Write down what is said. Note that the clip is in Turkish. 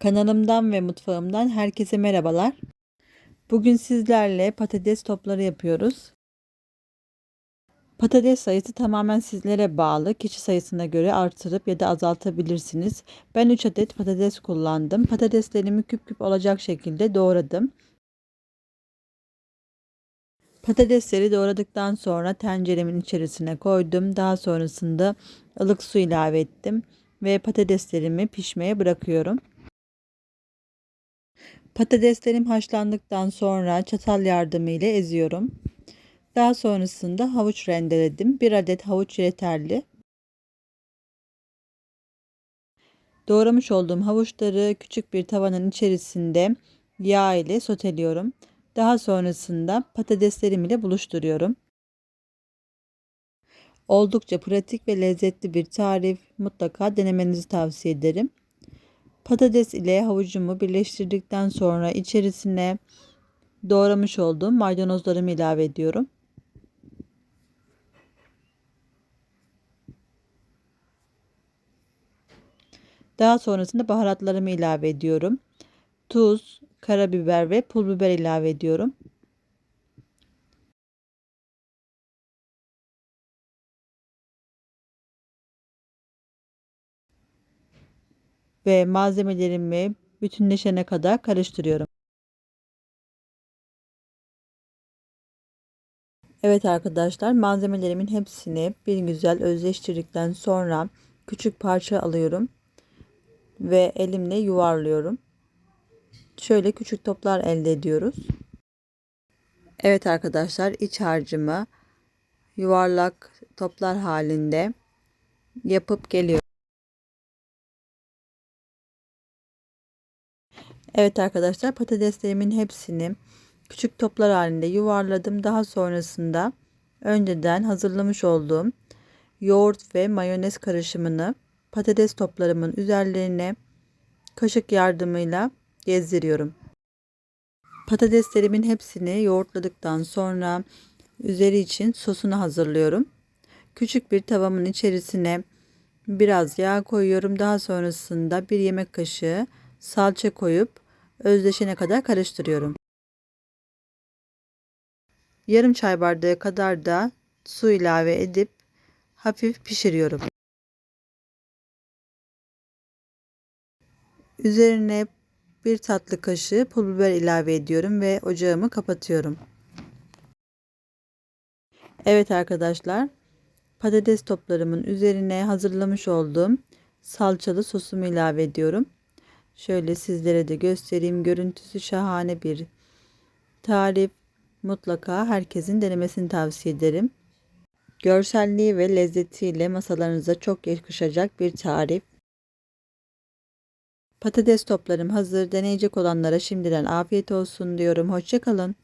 Kanalımdan ve mutfağımdan herkese merhabalar. Bugün sizlerle patates topları yapıyoruz. Patates sayısı tamamen sizlere bağlı. Kişi sayısına göre artırıp ya da azaltabilirsiniz. Ben 3 adet patates kullandım. Patateslerimi küp küp olacak şekilde doğradım. Patatesleri doğradıktan sonra tenceremin içerisine koydum. Daha sonrasında ılık su ilave ettim ve patateslerimi pişmeye bırakıyorum. Patateslerim haşlandıktan sonra çatal yardımıyla eziyorum. Daha sonrasında havuç rendeledim. Bir adet havuç yeterli. Doğramış olduğum havuçları küçük bir tavanın içerisinde yağ ile soteliyorum. Daha sonrasında patateslerim ile buluşturuyorum. Oldukça pratik ve lezzetli bir tarif. Mutlaka denemenizi tavsiye ederim. Patates ile havucumu birleştirdikten sonra içerisine doğramış olduğum maydanozlarımı ilave ediyorum. Daha sonrasında baharatlarımı ilave ediyorum. Tuz, karabiber ve pul biber ilave ediyorum. Ve malzemelerimi bütünleşene kadar karıştırıyorum. Evet arkadaşlar malzemelerimin hepsini bir güzel özleştirdikten sonra küçük parça alıyorum ve elimle yuvarlıyorum. Şöyle küçük toplar elde ediyoruz. Evet arkadaşlar iç harcımı yuvarlak toplar halinde yapıp geliyorum. Evet arkadaşlar patateslerimin hepsini küçük toplar halinde yuvarladım. Daha sonrasında önceden hazırlamış olduğum yoğurt ve mayonez karışımını patates toplarımın üzerlerine kaşık yardımıyla gezdiriyorum. Patateslerimin hepsini yoğurtladıktan sonra üzeri için sosunu hazırlıyorum. Küçük bir tavamın içerisine biraz yağ koyuyorum. Daha sonrasında bir yemek kaşığı salça koyup özleşene kadar karıştırıyorum. Yarım çay bardağı kadar da su ilave edip hafif pişiriyorum. Üzerine bir tatlı kaşığı pul biber ilave ediyorum ve ocağımı kapatıyorum. Evet arkadaşlar patates toplarımın üzerine hazırlamış olduğum salçalı sosumu ilave ediyorum. Şöyle sizlere de göstereyim. Görüntüsü şahane bir tarif. Mutlaka herkesin denemesini tavsiye ederim. Görselliği ve lezzetiyle masalarınıza çok yakışacak bir tarif. Patates toplarım hazır. Deneyecek olanlara şimdiden afiyet olsun diyorum. Hoşçakalın.